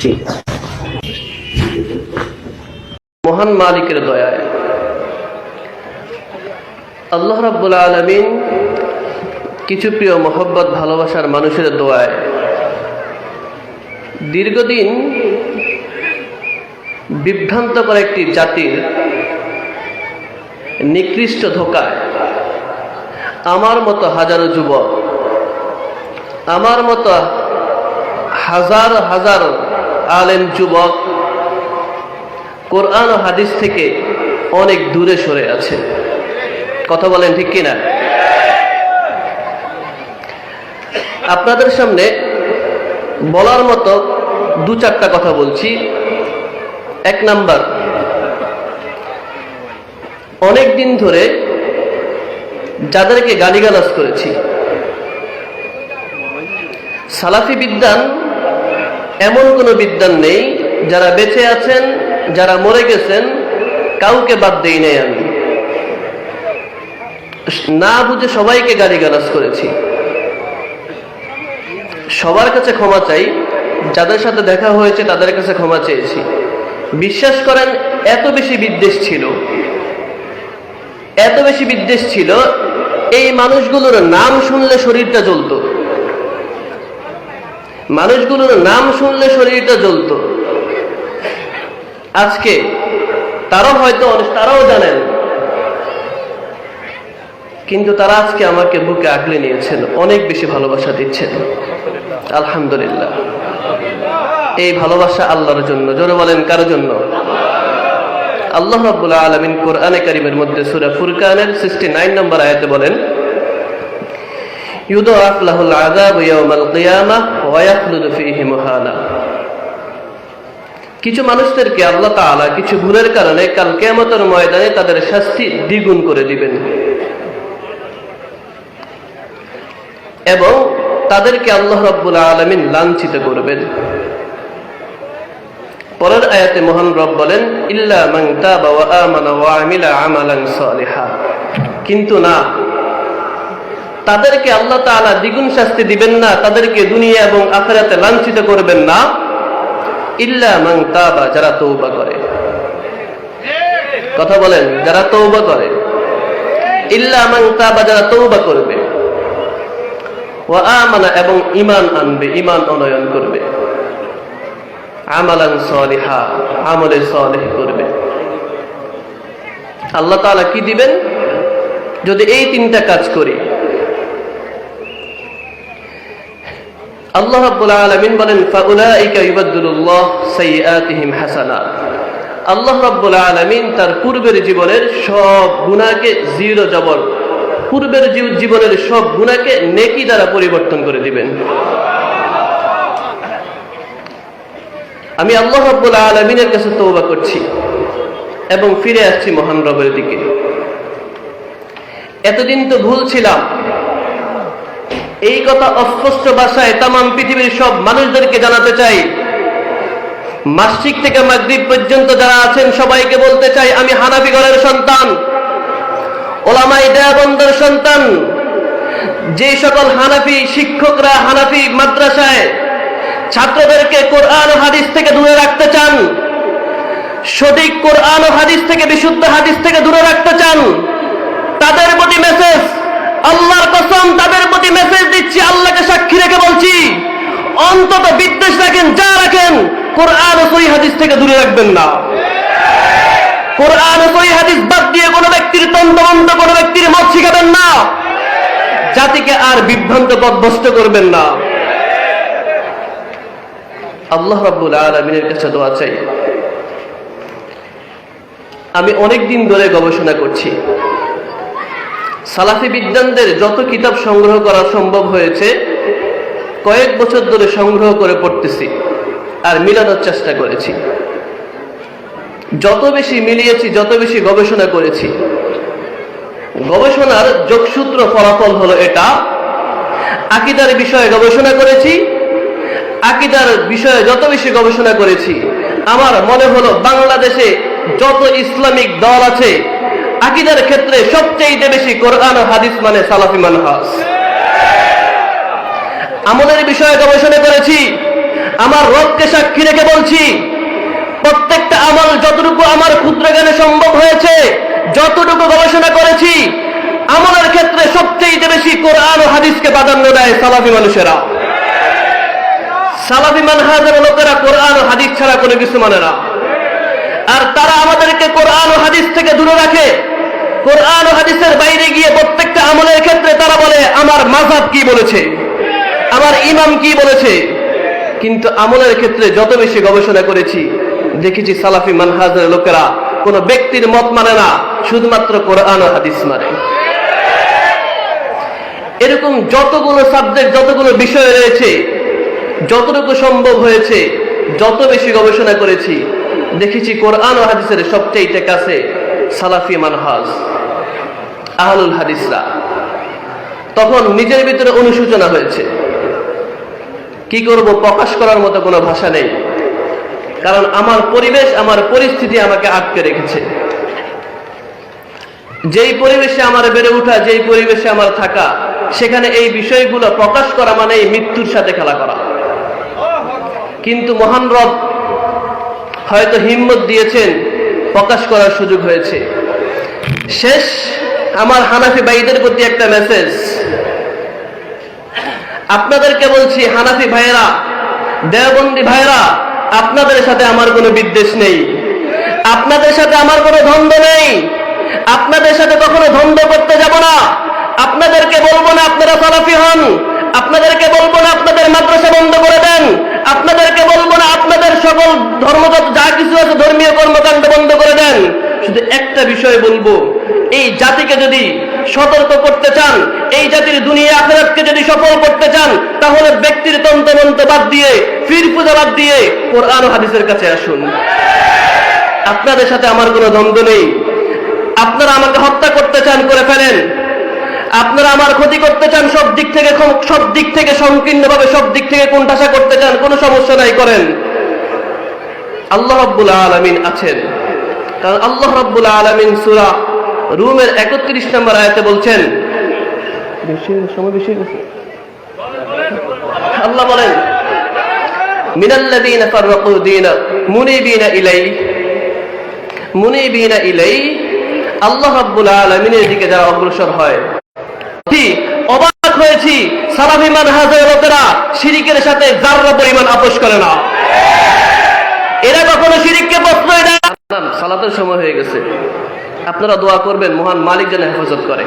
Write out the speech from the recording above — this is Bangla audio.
ঠিক আছে। মহান মালিকের দয়ায় আল্লাহ রাব্বুল আলমিন কিছু প্রিয় মোহব্বত, ভালোবাসার মানুষের দোয়ায় দীর্ঘদিন বিভ্রান্তকর একটি জাতির নিকৃষ্ট ধোকায় আমার মতো হাজারো যুবক, আমার মতো হাজার হাজার আলেম যুবক, কোরআন ও হাদিস থেকে অনেক দূরে সরে আছে। কথা বলেন ঠিক কিনা? আপনাদের সামনে বলার মতো দু চারটা কথা বলছি। এক নাম্বার, অনেক দিন ধরে যাদেরকে গালিগালাজ করেছি, সালাফি বিদ্যান এমন কোনো বিদ্যান নেই, যারা বেঁচে আছেন, যারা মরে গেছেন, কাউকে বাদ দেই নাই আমি। না বুঝে সবাইকে গালিগালাজ করেছি। সবার কাছে ক্ষমা চাই, যাদের সাথে দেখা হয়েছে তাদের কাছে ক্ষমা চেয়েছি। বিশ্বাস করেন, এত বেশি বিদ্বেষ ছিল। এত বেশি বিদ্বেষ ছিল, এই মানুষগুলোর নাম শুনলে শরীরটা জ্বলতো। মানুষগুলোর নাম শুনলে শরীরটা জ্বলতো। আজকে তারাও হয়তো তারাও জানেন। কিন্তু তারা আজকে আমাকে বুকে আগলে নিয়েছেন, অনেক বেশি ভালোবাসা দিচ্ছেন। আলহামদুলিল্লাহ। এই ভালোবাসা আল্লাহর জন্য। জোরে বলেন, কার জন্য? আল্লাহ রাব্বুল আলামিন কোরআনে কারিমের মধ্যে সূরা ফুরকানের 69 নম্বর আয়াতে বলেন ইউদাফ লাহুল আযাব ইয়াওমাল কিয়ামাহ ওয়া ইয়াখলুদু ফীহি কিছু মানুষদেরকে আল্লাহ তাআলা কিছু ভুলের কারণে কাল কিয়ামতের ময়দানে তাদের শাস্তি দ্বিগুণ করে দিবেন। এবং তাদেরকে আল্লাহ রাব্বুল আলামিন লাঞ্ছিত করবেন। পরের আয়াতে মহান রব বলেন, ইল্লা তাবা ওয়া আমানা ওয়া আমিলা আমালান সালিহা। কিন্তু না তাদেরকে আল্লাহ তাআলা দ্বিগুণ শাস্তি দিবেন না, তাদেরকে দুনিয়া এবং আখিরাতে লাঞ্ছিত করবেন না। ইল্লা মান তাবা, যারা তৌবা করে। কথা বলেন, যারা তৌবা করে। ইল্লা মান তাবা, যারা তওবা করবে। ওয়া আমানা, এবং ঈমান আনবে, ঈমান অনয়ন করবে। আমালান সলিহা, আমলে সলেহ করবে। আল্লাহ তাআলা কি দিবেন? যদি এই তিনটা কাজ করি আল্লাহ রাব্বুল আলামিন বলেন, ফাউলাইকা ইউবাদদিলুল্লাহ সাইয়্যাতিহিম হাসানাত আল্লাহ রাব্বুল আলামিন তার পূর্বের জীবনের সব গুনাহকে জিরো জবর, পূর্বের জীবনের সব গুনাহকে নেকি দ্বারা পরিবর্তন করে দিবেন। আমি আল্লাহ রাব্বুল আলামিনের কাছে তওবা করছি এবং ফিরে আসছি মহান রবের দিকে। এতদিন তো ভুল ছিলাম এই কথা অস্পষ্ট ভাষায় তাম পৃথিবীর সব মানুষদেরকে জানাতে চাই। মাসিক থেকে মাগদ্বীপ পর্যন্ত যারা আছেন, সবাইকে বলতে চাই, আমি হানাফি ঘরের সন্তান, ওলামাই দেয়াবন্দের সন্তান। যে সকল হানাফি শিক্ষকরা হানাফি মাদ্রাসায় ছাত্রদেরকে কোরআন হাদিস থেকে দূরে রাখতে চান, সঠিক কোরআন হাদিস থেকে বিশুদ্ধ হাদিস থেকে দূরে রাখতে চান, তাদের প্রতি মেসেজ আল্লাহর কসম, তাদের প্রতি মেসেজ দিচ্ছি, আল্লাহকে সাক্ষী রেখে বলছি, অন্তত বিদ্বেষ রাখেন, যা রাখেন, কোরআন সহি হাদিস থেকে দূরে রাখবেন না। কোরআন সহি হাদিস বাদ দিয়ে কোনো ব্যক্তির তন্ত্রমন্ত্র, কোনো ব্যক্তির মত শিখাবেন না। জাতিকে আর বিভ্রান্ত পথভ্রষ্ট করবেন না। আল্লাহ রাব্বুল আলামিনের কাছে দোয়া চাই। আমি অনেক দিন ধরে গবেষণা করছি। সালাফি বিদ্যানদের যত কিতাব সংগ্রহ করা সম্ভব হয়েছে, কয়েক বছর ধরে সংগ্রহ করে পড়তেছি আর মিলানোর চেষ্টা করেছি। যত বেশি মিলিয়েছি, যত বেশি গবেষণা করেছি, গবেষণার যোগসূত্র ফলাফল হলো এটা। আকিদার বিষয়ে গবেষণা করেছি, আকিদার বিষয়ে যত বেশি গবেষণা করেছি, আমার মনে হলো বাংলাদেশে যত ইসলামিক দল আছে আকিদার ক্ষেত্রে সবচেয়ে বেশি কোরআন ও হাদিস মানে সালাফি মানহাজ। আমলের বিষয়ে গবেষণা করেছি, আমার রবকে সাক্ষী রেখে বলছি, প্রত্যেকটা আমল যতটুকু আমার ক্ষুদ্র জ্ঞানে সম্ভব হয়েছে, যতটুকু গবেষণা করেছি, আমলের ক্ষেত্রে সবচেয়ে বেশি কোরআন ও হাদিসকে প্রাধান্য দেয় সালাফি মানুষেরা। সালাফি মানহাজের লোকেরা কোরআন ও হাদিস ছাড়া কোনো কিছু মানে না। আর তারা আমাদেরকে কোরআন ও হাদিস থেকে দূরে রাখে। কোরআন ও হাদিসের বাইরে গিয়ে প্রত্যেকটা আমলের ক্ষেত্রে তারা বলে, আমার মাঝাব কি বলেছে? আমার ইমাম কি বলেছে? কিন্তু আমলের ক্ষেত্রে যত বেশি গবেষণা করেছি, দেখেছি সালাফি মানহাজের লোকেরা কোন ব্যক্তির মত মানে না, শুধুমাত্র কোরআন ও হাদিস মানে। এরকম যতগুলো সাবজেক্ট, যতগুলো বিষয় রয়েছে, যতটুকু সম্ভব হয়েছে, যত বেশি গবেষণা করেছি, দেখেছি কোরআন ও হাদিসের সবচেয়ে কাছে সালাফি মানহাজ, আহলুল হাদিসরা। তখন নিজের ভিতরে অনুশোচনা হয়েছে। কি করব, প্রকাশ করার মতো কোনো ভাষা নেই। কারণ আমার পরিবেশ, আমার পরিস্থিতি আমাকে আটকে রেখেছে। যেই পরিবেশে আমার বেড়ে ওঠা, যেই পরিবেশে আমার থাকা, সেখানে এই বিষয়গুলো প্রকাশ করা মানে মৃত্যুর সাথে খেলা করা। কিন্তু মহান রব হয়তো হিম্মত দিয়েছেন প্রকাশ করার সুযোগ হয়েছে। শেষ, আমার হানাফি ভাইদের প্রতি একটা মেসেজ আপনাদেরকে বলছি, হানাফি ভাইয়েরা, দেওবন্দি ভাইয়েরা, আপনাদের সাথে আমার কোনো বিদ্বেষ নেই। আপনাদের সাথে আমার কোনো দ্বন্দ্ব নেই। আপনাদের সাথে কখনো দ্বন্দ্ব করতে যাব না। আপনাদেরকে বলব না আপনারা সালাফি হন। আপনাদেরকে বলব না আপনাদের মাদ্রাসা বন্ধ করে দেন। আপনাদেরকে বলব না আপনাদের সকল ধর্মগত যা কিছু আছে ধর্মীয় কর্মকাণ্ড বন্ধ করে দেন শুধু একটা বিষয় বলব, এই জাতিকে যদি সতর্ক করতে চান, এই জাতির দুনিয়া আখেরাতকে যদি সফল করতে চান, তাহলে ব্যক্তির তন্ত্রমন্ত্র বাদ দিয়ে ফির পূজা বাদ দিয়ে কোরআন হাদিসের কাছে আসুন। আপনাদের সাথে আমার কোনো দ্বন্দ্ব নেই। আপনারা আমাকে হত্যা করতে চান, করে ফেলেন। আপনারা আমার ক্ষতি করতে চান, সব দিক থেকে সব দিক থেকে সংকীর্ণভাবে, সব দিক থেকে কোণঠাসা করতে চান, কোনো সমস্যা নাই, করেন। আল্লাহ রব্বুল আলমিন আছেন। কারণ আল্লাহ রব্বুল আলমিন সুরা রুমের একত্রিশ নম্বর আয়াতে বলছেন সময় বেশি আল্লাহ বলেন মিনাল্লাযীনা ফাররাকু দীনা মুনিবিনা ইলাই মুনিবিনা ইলাই আল্লাহ রাব্বুল আলামিনের দিকে যারা অগ্রসর হয় অবাক হয়েছি সালাফি মানহাজের লোকেরা শিরিকের সাথে যাররা পরিমাণ আপোষ করে না এরা কখনো শিরিককে প্রশ্রয় দেয় না। সালাতের সময় হয়ে গেছে। আপনারা দোয়া করবেন মহান মালিক যেন হেফাজত করে।